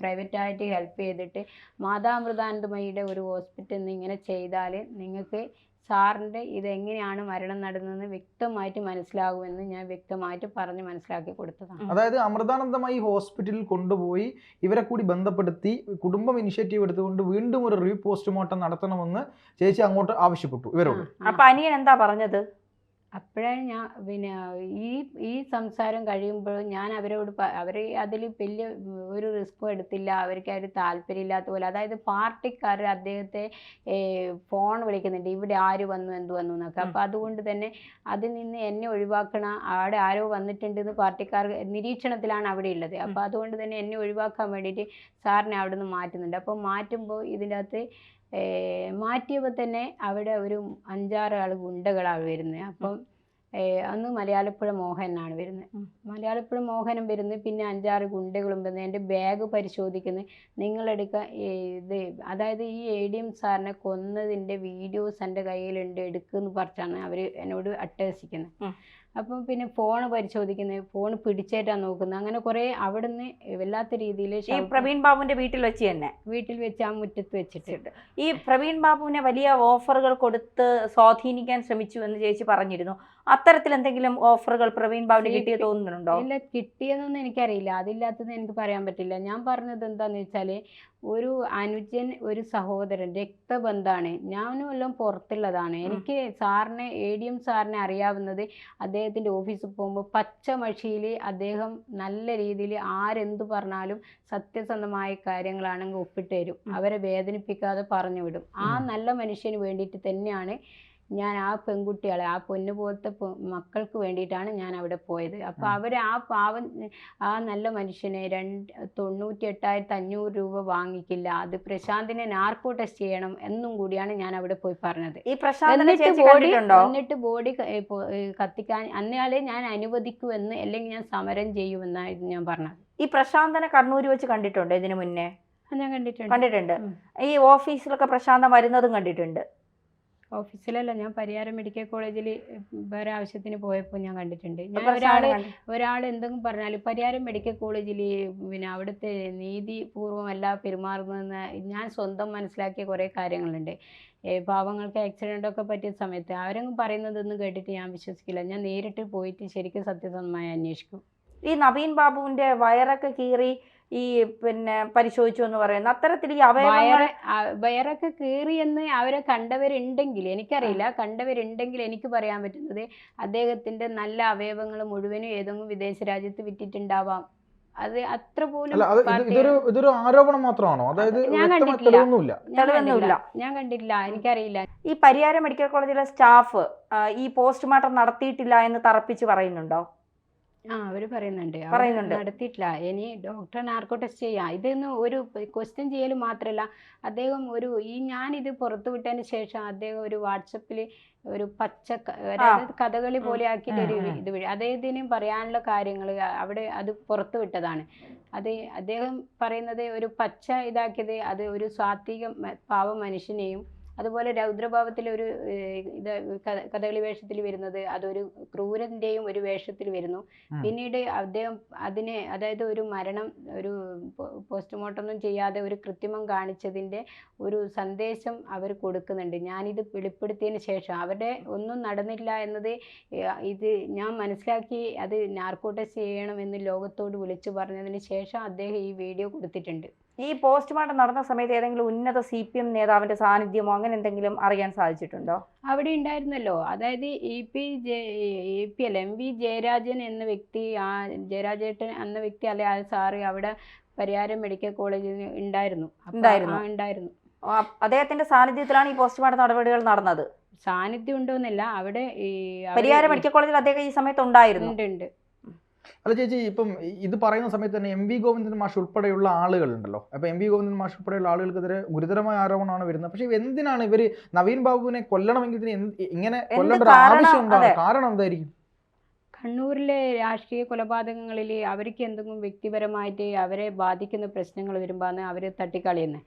പ്രൈവറ്റായിട്ട് ഹെൽപ്പ് ചെയ്തിട്ട് മാതാമൃതാനന്ദമയുടെ ഒരു ഹോസ്പിറ്റലിൽ നിന്ന് ഇങ്ങനെ ചെയ്താൽ നിങ്ങൾക്ക് സാറിന്റെ ഇതെങ്ങനെയാണ് മരണം നടന്നതെന്ന് വ്യക്തമായിട്ട് മനസ്സിലാകുമെന്ന് ഞാൻ വ്യക്തമായിട്ട് പറഞ്ഞ് മനസ്സിലാക്കി കൊടുത്തതാണ്. അതായത് അമൃതാനന്ദമായി ഹോസ്പിറ്റലിൽ കൊണ്ടുപോയി ഇവരെ കൂടി ബന്ധപ്പെടുത്തി കുടുംബം ഇനിഷ്യേറ്റീവ് എടുത്തുകൊണ്ട് വീണ്ടും ഒരു റീ പോസ്റ്റ്മോർട്ടം നടത്തണമെന്ന് ചേച്ചി അങ്ങോട്ട് ആവശ്യപ്പെട്ടു ഇവരോട്. അപ്പൊ അനിയൻ എന്താ പറഞ്ഞത്? അപ്പോഴാണ് ഞാൻ പിന്നെ ഈ ഈ സംസാരം കഴിയുമ്പോൾ ഞാൻ അവരോട് അവർ അതിൽ വലിയ ഒരു റിസ്ക്കും എടുത്തില്ല. അവർക്ക് ഒരു താല്പര്യമില്ലാത്ത പോലെ. അതായത് പാർട്ടിക്കാർ അദ്ദേഹത്തെ ഫോൺ വിളിക്കുന്നുണ്ട്. ഇവിടെ ആര് വന്നു? എന്ത് വന്നു? എന്നൊക്കെ. അപ്പോൾ അതുകൊണ്ട് തന്നെ അതിൽ നിന്ന് എന്നെ ഒഴിവാക്കണ അവിടെ ആരോ വന്നിട്ടുണ്ട് വന്നിട്ടുണ്ടെന്ന് പാർട്ടിക്കാർ നിരീക്ഷണത്തിലാണ് അവിടെ ഉള്ളത്. അപ്പോൾ അതുകൊണ്ട് തന്നെ എന്നെ ഒഴിവാക്കാൻ വേണ്ടിയിട്ട് സാറിനെ അവിടെ നിന്ന് മാറ്റുന്നുണ്ട്. അപ്പോൾ മാറ്റുമ്പോൾ ഇതിന്റെ അകത്ത് മാറ്റിയപ്പോൾ തന്നെ അവിടെ ഒരു അഞ്ചാറ് ആൾ ഗുണ്ടകളാണ് വരുന്നത് അപ്പം അന്ന് മലയാളപ്പുഴ മോഹനാണ് വരുന്നത്. മലയാളപ്പുഴ മോഹനം വരുന്നത് പിന്നെ അഞ്ചാറ് ഗുണ്ടകളും വരുന്നത് എന്റെ ബാഗ് പരിശോധിക്കുന്നത് നിങ്ങളെടുക്കുക ഇത് അതായത് ഈ എ ഡി എം സാറിനെ കൊന്നതിന്റെ വീഡിയോസ് എന്റെ കയ്യിലുണ്ട് എടുക്കുമെന്ന് പറഞ്ഞാണ് അവർ എന്നോട് അട്ടഹസിക്കുന്നത്. അപ്പം പിന്നെ ഫോൺ പരിശോധിക്കുന്നത് ഫോൺ പിടിച്ചേറ്റാ നോക്കുന്നത് അങ്ങനെ കുറേ അവിടുന്ന് വല്ലാത്ത രീതിയിൽ ഈ പ്രവീൺ ബാബുവിന്റെ വീട്ടിൽ വെച്ച് തന്നെ? വീട്ടിൽ വെച്ച് ആ മുറ്റത്ത് വെച്ചിട്ടുണ്ട് ഈ പ്രവീൺ ബാബുവിനെ വലിയ ഓഫറുകൾ കൊടുത്ത് സ്വാധീനിക്കാൻ ശ്രമിച്ചു എന്ന് ചേച്ചി പറഞ്ഞിരുന്നു. അത്തരത്തിൽ എന്തെങ്കിലും ഓഫറുകൾ പ്രവീൺ ബാബുവിന് കിട്ടിയ തോന്നുന്നുണ്ടോ? ഇല്ല കിട്ടിയതൊന്നും എനിക്കറിയില്ല. അതില്ലാത്തത് എനിക്ക് പറയാൻ പറ്റില്ല. ഞാൻ പറഞ്ഞത് എന്താന്ന് വെച്ചാൽ ഒരു അനുജൻ ഒരു സഹോദരൻ രക്തബന്ധാണ്. ഞാനും എല്ലാം പുറത്തുള്ളതാണ്. എനിക്ക് സാറിനെ എ ഡി എം സാറിനെ അറിയാവുന്നത് അദ്ദേഹത്തിന്റെ ഓഫീസിൽ പോകുമ്പോൾ പച്ചമഷിയിൽ അദ്ദേഹം നല്ല രീതിയിൽ ആരെന്ത് പറഞ്ഞാലും സത്യസന്ധമായ കാര്യങ്ങളാണെങ്കിൽ ഒപ്പിട്ട് തരും. അവരെ വേദനിപ്പിക്കാതെ പറഞ്ഞു വിടും. ആ നല്ല മനുഷ്യന് വേണ്ടിയിട്ട് തന്നെയാണ് ഞാൻ ആ പെൺകുട്ടികളെ ആ പൊന്നു പോലത്തെ മക്കൾക്ക് വേണ്ടിയിട്ടാണ് ഞാൻ അവിടെ പോയത്. അപ്പോൾ. അവർ ആ പാവം ആ നല്ല മനുഷ്യനെ രണ്ട് തൊണ്ണൂറ്റി എട്ടായിരത്തി അഞ്ഞൂറ് രൂപ വാങ്ങിക്കില്ല. അത് പ്രശാന്തിനെ നാർക്കോ ടെസ്റ്റ് ചെയ്യണം എന്നും കൂടിയാണ് ഞാൻ അവിടെ പോയി പറഞ്ഞത്. ഈ പ്രശാന്തനെ എന്നിട്ട് ബോഡി എന്നിട്ട് ബോഡി കത്തിക്കാൻ അന്നയാളെ ഞാൻ അനുവദിക്കുമെന്ന് അല്ലെങ്കിൽ ഞാൻ സമരം ചെയ്യുമെന്നായിരുന്നു ഞാൻ പറഞ്ഞത്. ഈ പ്രശാന്തനെ കണ്ണൂർ വെച്ച് കണ്ടിട്ടുണ്ടോ ഇതിനു മുന്നേ? ഞാൻ കണ്ടിട്ടുണ്ട്. കണ്ടിട്ടുണ്ട്. ഈ ഓഫീസിലൊക്കെ പ്രശാന്തൻ വരുന്നതും കണ്ടിട്ടുണ്ട്. ഓഫീസിലല്ല ഞാൻ പരിയാരം മെഡിക്കൽ കോളേജിൽ വേറെ ആവശ്യത്തിന് പോയപ്പോൾ ഞാൻ കണ്ടിട്ടുണ്ട്. ഞാൻ ഒരാൾ ഒരാൾ എന്തെങ്കിലും പറഞ്ഞാൽ പരിയാരം മെഡിക്കൽ കോളേജിൽ പിന്നെ അവിടുത്തെ നീതിപൂർവമല്ല പെരുമാറുന്നതെന്ന് ഞാൻ സ്വന്തം മനസ്സിലാക്കിയ കുറേ കാര്യങ്ങളുണ്ട്. പാവങ്ങൾക്ക് ആക്സിഡന്റ് ഒക്കെ പറ്റിയ സമയത്ത് അവരൊന്നും പറയുന്നതൊന്നും കേട്ടിട്ട് ഞാൻ വിശ്വസിക്കില്ല. ഞാൻ നേരിട്ട് പോയിട്ട് ശരിക്കും സത്യസന്ധമായി അന്വേഷിക്കും. ഈ നവീൻ ബാബുവിന്റെ വയറൊക്കെ കീറി ഈ പിന്നെ പരിശോധിച്ചു എന്ന് പറയുന്നത് അത്തരത്തിൽ ഈ അവയവങ്ങൾ ആ- വയറൊക്കെ കീറിയെന്ന് അവരെ കണ്ടവരുണ്ടെങ്കിൽ എനിക്കറിയില്ല കണ്ടവരുണ്ടെങ്കിൽ എനിക്ക് പറയാൻ പറ്റുന്നത് അദ്ദേഹത്തിന്റെ നല്ല അവയവങ്ങൾ മുഴുവനും ഏതെങ്കിലും വിദേശ രാജ്യത്ത് വിറ്റിട്ടുണ്ടാവാം. അത് അത്ര പോലും ഇതൊരു ഇതൊരു ആരോപണം മാത്രമാണോ? അതായത് ഞാൻ കണ്ടിട്ടില്ല. ഞാൻ കണ്ടില്ല. ഞാൻ കണ്ടിട്ടില്ല. എനിക്കറിയില്ല. ഈ പരിയാരം മെഡിക്കൽ കോളേജിലെ സ്റ്റാഫ് ഈ പോസ്റ്റ്മോർട്ടം നടത്തിയിട്ടില്ല എന്ന് തറപ്പിച്ച് പറയുന്നുണ്ടോ? ആ അവർ പറയുന്നുണ്ട്. നടത്തിയിട്ടില്ല. ഇനി ഡോക്ടർ നാർക്കോ ടെസ്റ്റ് ചെയ്യാം. ഇതൊന്നും ഒരു ക്വസ്റ്റ്യൻ ചെയ്യൽ മാത്രമല്ല അദ്ദേഹം ഒരു ഈ ഞാൻ ഇത് പുറത്തു വിട്ടതിന് ശേഷം അദ്ദേഹം ഒരു വാട്സപ്പിൽ ഒരു പച്ച അതായത് കഥകളി പോലെ ആക്കിയിട്ട് ഒരു ഉം, ഉം. ഇത് വഴി അദ്ദേഹത്തിന് പറയാനുള്ള കാര്യങ്ങൾ അവിടെ അത് പുറത്തു വിട്ടതാണ്. അത് അദ്ദേഹം പറയുന്നത് ഒരു പച്ച ഇതാക്കിയത് അത് ഒരു സ്വാത്വിക പാവ മനുഷ്യനെയും അതുപോലെ രൗദ്രഭാവത്തിൽ ഒരു ഇത് കഥകളി വേഷത്തിൽ വരുന്നത് അതൊരു ക്രൂരന്റെയും ഒരു വേഷത്തിൽ വരുന്നു. പിന്നീട് അദ്ദേഹം അതിനെ അതായത് ഒരു മരണം ഒരു പോസ്റ്റ്മോർട്ടം ഒന്നും ചെയ്യാതെ ഒരു കൃത്രിമം കാണിച്ചതിന്റെ ഒരു സന്ദേശം അവർ കൊടുക്കുന്നുണ്ട്. ഞാനിത് വെളിപ്പെടുത്തിയതിന് ശേഷം അവരുടെ ഒന്നും നടന്നില്ല എന്നത് ഇത് ഞാൻ മനസ്സിലാക്കി അത് നാർക്കോട്ടസ് ചെയ്യണം എന്ന് ലോകത്തോട് വിളിച്ചു പറഞ്ഞതിന് ശേഷം അദ്ദേഹം ഈ വീഡിയോ കൊടുത്തിട്ടുണ്ട്. ഈ പോസ്റ്റ്മോർട്ടം നടന്ന സമയത്ത് ഏതെങ്കിലും ഉന്നത സി പി എം നേതാവിന്റെ സാന്നിധ്യമോ അങ്ങനെ എന്തെങ്കിലും അറിയാൻ സാധിച്ചിട്ടുണ്ടോ? അവിടെ ഉണ്ടായിരുന്നല്ലോ. അതായത് E P J E P അല്ല എം വി ജയരാജൻ എന്ന വ്യക്തി ആ ജയരാജേട്ടൻ എന്ന വ്യക്തി അല്ലെ ആ സാറ് അവിടെ പരിയാരം മെഡിക്കൽ കോളേജിൽ ഉണ്ടായിരുന്നു. ഉണ്ടായിരുന്നു. അദ്ദേഹത്തിന്റെ സാന്നിധ്യത്തിലാണ് ഈ പോസ്റ്റ്മോർട്ടം നടപടികൾ നടന്നത്? സാന്നിധ്യം ഉണ്ടോ എന്നല്ല അവിടെ പരിയാരം മെഡിക്കൽ കോളേജിൽ അദ്ദേഹം ഈ സമയത്ത് ഉണ്ടായിരുന്നു. ഉണ്ട് ഉണ്ട്. അല്ല ചേച്ചി ഇപ്പം ഇത് പറയുന്ന സമയത്ത് തന്നെ എം വി ഗോവിന്ദൻ മാഷ് ഉൾപ്പെടെയുള്ള ആളുകളുണ്ടല്ലോ. അപ്പോൾ എം വി ഗോവിന്ദൻ മാഷ് ഉൾപ്പെടെയുള്ള ആളുകൾക്കെതിരെ ഗുരുതരമായ ആരോപണമാണ് വരുന്നത്. പക്ഷേ എന്തിനാണ് ഇവർ നവീൻ ബാബുവിനെ കൊല്ലണമെങ്കിൽ ഇതിന് ഇങ്ങനെ കൊല്ലേണ്ട ഒരു? ആവശ്യം എന്താണ് കാരണം എന്തായിരിക്കും? കണ്ണൂരിലെ രാഷ്ട്രീയ കൊലപാതകങ്ങളിൽ അവർക്ക് എന്തെങ്കിലും വ്യക്തിപരമായിട്ട് അവരെ ബാധിക്കുന്ന പ്രശ്നങ്ങൾ വരുമ്പോഴാണ് അവർ തട്ടിക്കളയുന്നത്.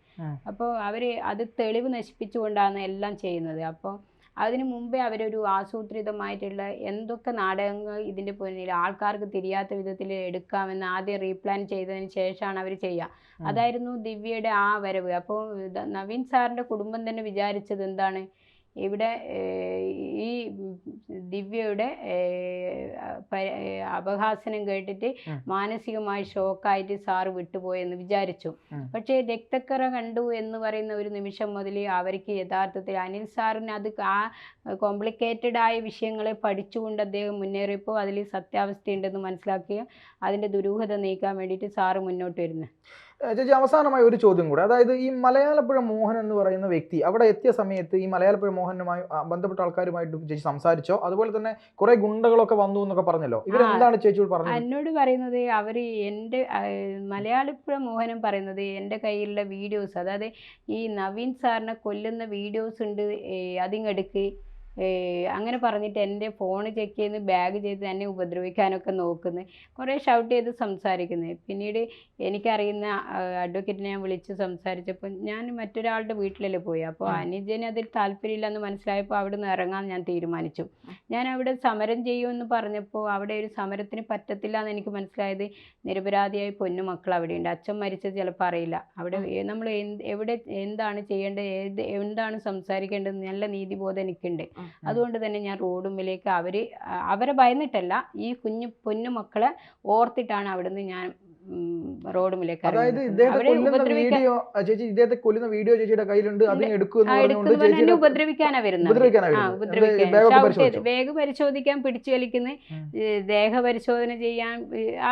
അപ്പോൾ അവർ അത് തെളിവ് നശിപ്പിച്ചുകൊണ്ടാണ് എല്ലാം ചെയ്യുന്നത്. അപ്പോൾ അതിനു മുമ്പേ അവരൊരു ആസൂത്രിതമായിട്ടുള്ള എന്തൊക്കെ നാടകങ്ങൾ ഇതിന്റെ പിന്നിൽ ആൾക്കാർക്ക് തിരിയാത്ത വിധത്തിൽ എടുക്കാമെന്ന് ആദ്യം റീപ്ലാൻ ചെയ്തതിന് ശേഷമാണ് അവർ ചെയ്യുക. അതായിരുന്നു ദിവ്യയുടെ ആ വരവ്. അപ്പോൾ നവീൻ സാറിന്റെ കുടുംബം തന്നെ വിചാരിച്ചത് എന്താണ്? ഇവിടെ ഈ ദിവ്യയുടെ അപഹാസനം കേട്ടിട്ട് മാനസികമായി ഷോക്കായിട്ട് സാറ് വിട്ടുപോയെന്ന് വിചാരിച്ചു. പക്ഷേ രക്തക്കറ കണ്ടു എന്ന് പറയുന്ന ഒരു നിമിഷം മുതൽ അവർക്ക് യഥാർത്ഥത്തിൽ അനിൽ സാറിന് അത് ആ കോംപ്ലിക്കേറ്റഡ് ആയ വിഷയങ്ങളെ പഠിച്ചുകൊണ്ട് അദ്ദേഹം മുന്നേറിയപ്പോൾ അതിൽ സത്യാവസ്ഥയുണ്ടെന്ന് മനസ്സിലാക്കുകയും അതിന്റെ ദുരൂഹത നീക്കാൻ വേണ്ടിയിട്ട് സാറ് മുന്നോട്ട് വരുന്നത് ചേച്ചി അവസാനമായി ഒരു ചോദ്യം കൂടെ. അതായത് ഈ മലയാളപ്പുഴ മോഹൻ എന്ന് പറയുന്ന വ്യക്തി അവിടെ എത്തിയ സമയത്ത് ഈ മലയാളപ്പുഴ മോഹനുമായി ബന്ധപ്പെട്ട ആൾക്കാരുമായിട്ട് ചേച്ചി സംസാരിച്ചോ? അതുപോലെ തന്നെ കുറെ ഗുണ്ടകളൊക്കെ വന്നു എന്നൊക്കെ പറഞ്ഞല്ലോ. ഇവരെന്താണ് ചേച്ചിയോട് പറഞ്ഞത്? എന്നോട് പറയുന്നത് അവർ എന്റെ മലയാളപ്പുഴ മോഹനം പറയുന്നത് എന്റെ കയ്യിലുള്ള വീഡിയോസ് അതായത് ഈ നവീൻ സാറിനെ കൊല്ലുന്ന വീഡിയോസ് ഉണ്ട് അതിങ്ങെടുക്ക്. അങ്ങനെ പറഞ്ഞിട്ട് എന്റെ ഫോൺ ചെക്ക് ചെയ്ത് ബാഗ് ചെയ്ത് എന്നെ ഉപദ്രവിക്കാനൊക്കെ നോക്കുന്നു. കുറേ ഷൗട്ട് ചെയ്ത് സംസാരിക്കുന്നത് പിന്നീട് എനിക്കറിയുന്ന അഡ്വക്കേറ്റിനെ ഞാൻ വിളിച്ച് സംസാരിച്ചപ്പോൾ ഞാൻ മറ്റൊരാളുടെ വീട്ടിലല്ലേ പോയി. അപ്പോൾ. അനുജന് അതിൽ താല്പര്യമില്ലെന്ന് മനസ്സിലായപ്പോൾ അവിടെ നിന്ന് ഇറങ്ങാൻ ഞാൻ തീരുമാനിച്ചു. ഞാൻ അവിടെ സമരം ചെയ്യുമെന്ന് പറഞ്ഞപ്പോൾ അവിടെ ഒരു സമരത്തിന് പറ്റത്തില്ല എന്ന് എനിക്ക് മനസ്സിലായത് നിരപരാധിയായി പൊന്നു മക്കൾ അവിടെയുണ്ട്. അച്ഛൻ മരിച്ചത് ചിലപ്പോൾ അറിയില്ല. അവിടെ നമ്മൾ എവിടെ എന്താണ് ചെയ്യേണ്ടത് ഏത് എന്താണ് സംസാരിക്കേണ്ടത് നല്ല നീതിബോധം എനിക്കുണ്ട്. അതുകൊണ്ട് തന്നെ ഞാൻ റോഡുമ്പിലേക്ക് അവർ അവരെ ഭയന്നിട്ടല്ല ഈ കുഞ്ഞു പൊന്നു മക്കളെ ഓർത്തിട്ടാണ് അവിടുന്ന് ഞാൻ റോഡുമ്പിലേക്ക് അതായത് ഇദ്ദേഹത്തെ അവരെ കൊല്ലുന്ന ഉപദ്രവിക്കാൻ വീഡിയോ ചേച്ചി ഇദ്ദേഹത്തെ കൊല്ലുന്ന വീഡിയോ ചേച്ചിയുടെ കയ്യിലുണ്ട്. അതിനെ എടുക്കുന്നു ഉപദ്രവിക്കാനാ വരുന്നത്. ബാഗ് പരിശോധിക്കാൻ പിടിച്ചു വലിക്കുന്ന ദേഹ പരിശോധന ചെയ്യാൻ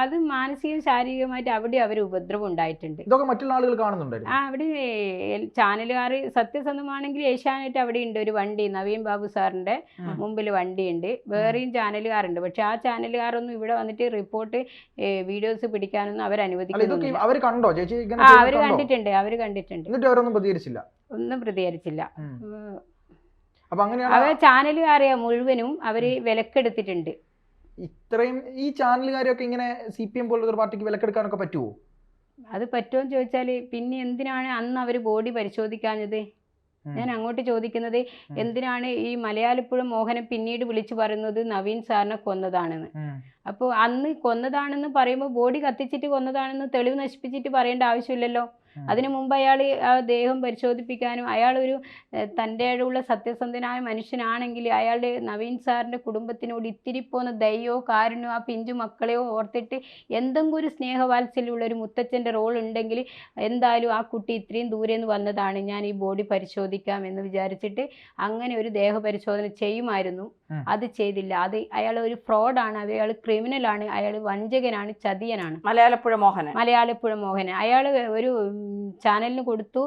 അത് മാനസികവും ശാരീരികമായിട്ട് അവിടെ അവർ ഉപദ്രവം ഉണ്ടായിട്ടുണ്ട്. ഇതൊക്കെ മറ്റുള്ള ആളുകൾ കാണുന്നുണ്ട് ആ അവിടെ ചാനലുകാർ സത്യസന്ധമാണെങ്കിൽ ഏഷ്യാനെറ്റ് അവിടെ ഉണ്ട് ഒരു വണ്ടി നവീൻ ബാബു സാറിന്റെ. മുമ്പിൽ വണ്ടിയുണ്ട്. വേറെയും ചാനലുകാരുണ്ട്. പക്ഷെ ആ ചാനലുകാരൊന്നും ഇവിടെ വന്നിട്ട് റിപ്പോർട്ട് വീഡിയോസ് പിടിക്കാനൊന്നും അവർ അനുവദിക്കുന്നുണ്ട് അവർ കണ്ടോ? ചേച്ചി അവർ കണ്ടിട്ടുണ്ട് അവർ കണ്ടിട്ടുണ്ട്. എന്നിട്ട് അവരൊന്നും പ്രതികരിച്ചില്ല? ഒന്നും പ്രതികരിച്ചില്ല. അവർ ചാനലുകാരെ മുഴുവനും അവർ വിലക്കെടുത്തിട്ടുണ്ട്. ഇത്രയും ഈ ചാനലുകാരൊക്കെ ഇങ്ങനെ സി പി എം പോലുള്ള ഒരു പാർട്ടിക്ക് വിലക്കെടുക്കാനൊക്കെ പറ്റുമോ അത് പറ്റുമോ ചോദിച്ചാൽ പിന്നെ എന്തിനാണ് അന്ന് അവർ ബോഡി പരിശോധിക്കാഞ്ഞത്. ഞാൻ അങ്ങോട്ട് ചോദിക്കുന്നത് എന്തിനാണ് ഈ മലയാളപ്പുഴ മോഹനൻ പിന്നീട് വിളിച്ചു പറയുന്നത് നവീൻ സാറിനെ കൊന്നതാണെന്ന്. അപ്പോൾ അന്ന് കൊന്നതാണെന്ന് പറയുമ്പോൾ ബോഡി കത്തിച്ചിട്ട് കൊന്നതാണെന്ന് തെളിവ് നശിപ്പിച്ചിട്ട് പറയേണ്ട ആവശ്യമില്ലല്ലോ. അതിനു മുമ്പ് അയാൾ ആ ദേഹം പരിശോധിപ്പിക്കാനും ഒരു തന്റെ ഉള്ള സത്യസന്ധനായ മനുഷ്യനാണെങ്കിൽ അയാളുടെ നവീൻ സാറിന്റെ കുടുംബത്തിനോട് ഇത്തിരി പോന്ന ദയോ കാരുണ്യോ ആ പിഞ്ചു മക്കളെയോ ഓർത്തിട്ട് എന്തെങ്കിലും ഒരു സ്നേഹവാത്സല്യമുള്ള ഒരു മുത്തച്ഛന്റെ റോൾ ഉണ്ടെങ്കിൽ എന്തായാലും ആ കുട്ടി ഇത്രയും ദൂരെ നിന്ന് വന്നതാണ് ഞാൻ ഈ ബോഡി പരിശോധിക്കാം എന്ന് വിചാരിച്ചിട്ട് അങ്ങനെ ഒരു ദേഹപരിശോധന ചെയ്യുമായിരുന്നു. അത് ചെയ്തില്ല. അത് അയാൾ ഒരു ഫ്രോഡാണ്. അയാൾ ക്രിമിനലാണ്. അയാൾ വഞ്ചകനാണ് ചതിയനാണ്. മലയാളപ്പുഴ മോഹൻ മലയാളപ്പുഴ മോഹൻ അയാൾ ഒരു ചാനലിന് കൊടുത്തു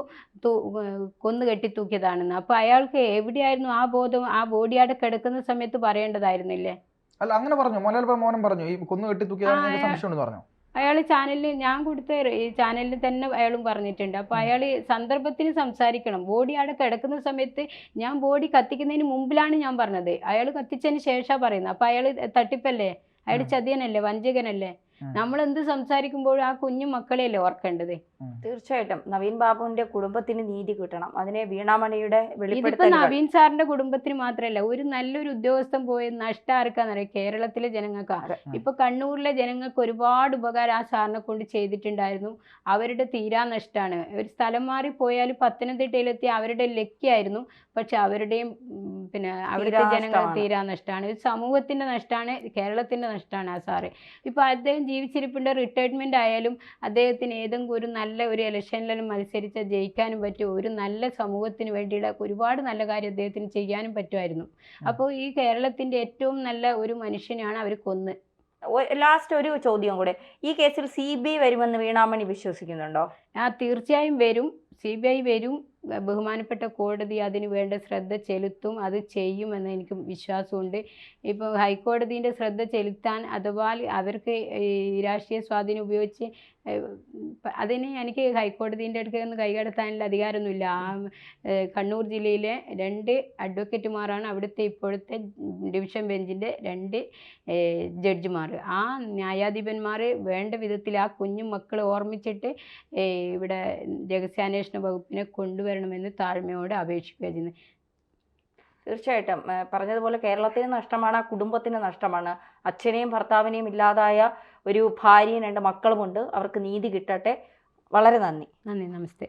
കൊന്നു കെട്ടി തൂക്കിയതാണെന്ന്. അപ്പൊ അയാൾക്ക് എവിടെയായിരുന്നു ആ ബോധം? ആ ബോഡി അവിടെ കിടക്കുന്ന സമയത്ത് പറയേണ്ടതായിരുന്നില്ലേ? അല്ല അങ്ങനെ പറഞ്ഞു. മലയാളപ്പുഴ മോഹൻ പറഞ്ഞു ഈ കൊന്നു കെട്ടി തൂക്കിയതാണ് സംശയമുണ്ടെന്ന് പറഞ്ഞു. അയാൾ ചാനലിൽ ഞാൻ കൊടുത്ത ഈ ചാനലിൽ തന്നെ അയാളും പറഞ്ഞിട്ടുണ്ട്. അപ്പോൾ അയാൾ സന്ദർഭത്തിന് സംസാരിക്കണം. ബോഡി അവിടെ കിടക്കുന്ന സമയത്ത് ഞാൻ ബോഡി കത്തിക്കുന്നതിന് മുമ്പിലാണ് ഞാൻ പറഞ്ഞത്. അയാൾ കത്തിച്ചതിന് ശേഷമാണ് പറയുന്നത്. അപ്പോൾ അയാൾ തട്ടിപ്പല്ലേ? അയാൾ ചതിയനല്ലേ? വഞ്ചകനല്ലേ. നമ്മൾ എന്ത് സംസാരിക്കുമ്പോഴും ആ കുഞ്ഞു മക്കളെയല്ലേ ഓർക്കേണ്ടത്? തീർച്ചയായിട്ടും. നവീൻ ബാബുവിന്റെ കുടുംബത്തിന് നീതി കിട്ടണം. അതിനെ വീണാമണിയുടെ ഇതിപ്പോ നവീൻ സാറിന്റെ കുടുംബത്തിന് മാത്രമല്ല ഒരു നല്ലൊരു ഉദ്യോഗസ്ഥൻ പോയ നഷ്ടം ആർക്കാന്നറിയാം കേരളത്തിലെ ജനങ്ങൾക്കാ. അതെ. ഇപ്പൊ കണ്ണൂരിലെ ജനങ്ങൾക്ക് ഒരുപാട് ഉപകാരം ആ സാറിനെ കൊണ്ട് ചെയ്തിട്ടുണ്ടായിരുന്നു. അവരുടെ തീരാ നഷ്ടമാണ് ഒരു സ്ഥലം മാറി പോയാൽ പത്തനംതിട്ടയിലെത്തി അവരുടെ ലക്കിയായിരുന്നു. പക്ഷെ അവരുടെയും പിന്നെ അവരുടെ ജനങ്ങൾ. തീരാ നഷ്ടമാണ് ഒരു സമൂഹത്തിന്റെ നഷ്ടമാണ് കേരളത്തിന്റെ നഷ്ടമാണ് ആ സാറ്. ഇപ്പൊ അദ്ദേഹം ജീവിച്ചിരിപ്പിന്റെ റിട്ടയർമെന്റ് ആയാലും അദ്ദേഹത്തിന് ഏതെങ്കിലും ഒരു നല്ല ഒരു ഇലക്ഷനിലും മത്സരിച്ച് ജയിക്കാനും പറ്റും ഒരു നല്ല സമൂഹത്തിന് വേണ്ടിയുള്ള ഒരുപാട് നല്ല കാര്യം അദ്ദേഹത്തിന് ചെയ്യാനും പറ്റുമായിരുന്നു. അപ്പോൾ ഈ കേരളത്തിന്റെ ഏറ്റവും നല്ല ഒരു മനുഷ്യനെയാണ് അവർ കൊന്ന്. ലാസ്റ്റ് ഒരു ചോദ്യം കൂടെ. ഈ കേസിൽ സി ബി ഐ വരുമെന്ന് വീണാമണി വിശ്വസിക്കുന്നുണ്ടോ? ആ തീർച്ചയായും വരും. സി ബി ഐ വരും. ബഹുമാനപ്പെട്ട കോടതി അതിന് വേണ്ട ശ്രദ്ധ ചെലുത്തും അത് ചെയ്യുമെന്ന് എനിക്ക് വിശ്വാസമുണ്ട്. ഇപ്പോൾ ഹൈക്കോടതിന്റെ ശ്രദ്ധ ചെലുത്താൻ അഥവാ അവർക്ക് രാഷ്ട്രീയ സ്വാധീനം ഉപയോഗിച്ച് അതിന് എനിക്ക് ഹൈക്കോടതിന്റെ അടുക്കൽ നിന്ന് കൈകടത്താനുള്ള അധികാരമൊന്നുമില്ല. ആ കണ്ണൂർ ജില്ലയിലെ രണ്ട് അഡ്വക്കേറ്റുമാരാണ് അവിടുത്തെ ഇപ്പോഴത്തെ ഡിവിഷൻ ബെഞ്ചിന്റെ രണ്ട് ജഡ്ജിമാർ. ആ ന്യായാധിപന്മാർ വേണ്ട വിധത്തിൽ ആ കുഞ്ഞു മക്കളെ ഓർമ്മിച്ചിട്ട് ഇവിടെ രഹസ്യാന്വേഷണ വകുപ്പിനെ കൊണ്ടുവരണമെന്ന് താഴ്മയോടെ അപേക്ഷിക്കുക ചെയ്യുന്നത്. തീർച്ചയായിട്ടും. പറഞ്ഞതുപോലെ കേരളത്തിന് നഷ്ടമാണ് ആ കുടുംബത്തിന് നഷ്ടമാണ്. അച്ഛനെയും ഭർത്താവിനെയും ഇല്ലാതായ ഒരു ഭാര്യയും രണ്ട് മക്കളുമുണ്ട്. അവർക്ക് നീതി കിട്ടട്ടെ. വളരെ നന്ദി. നന്ദി. നമസ്തേ.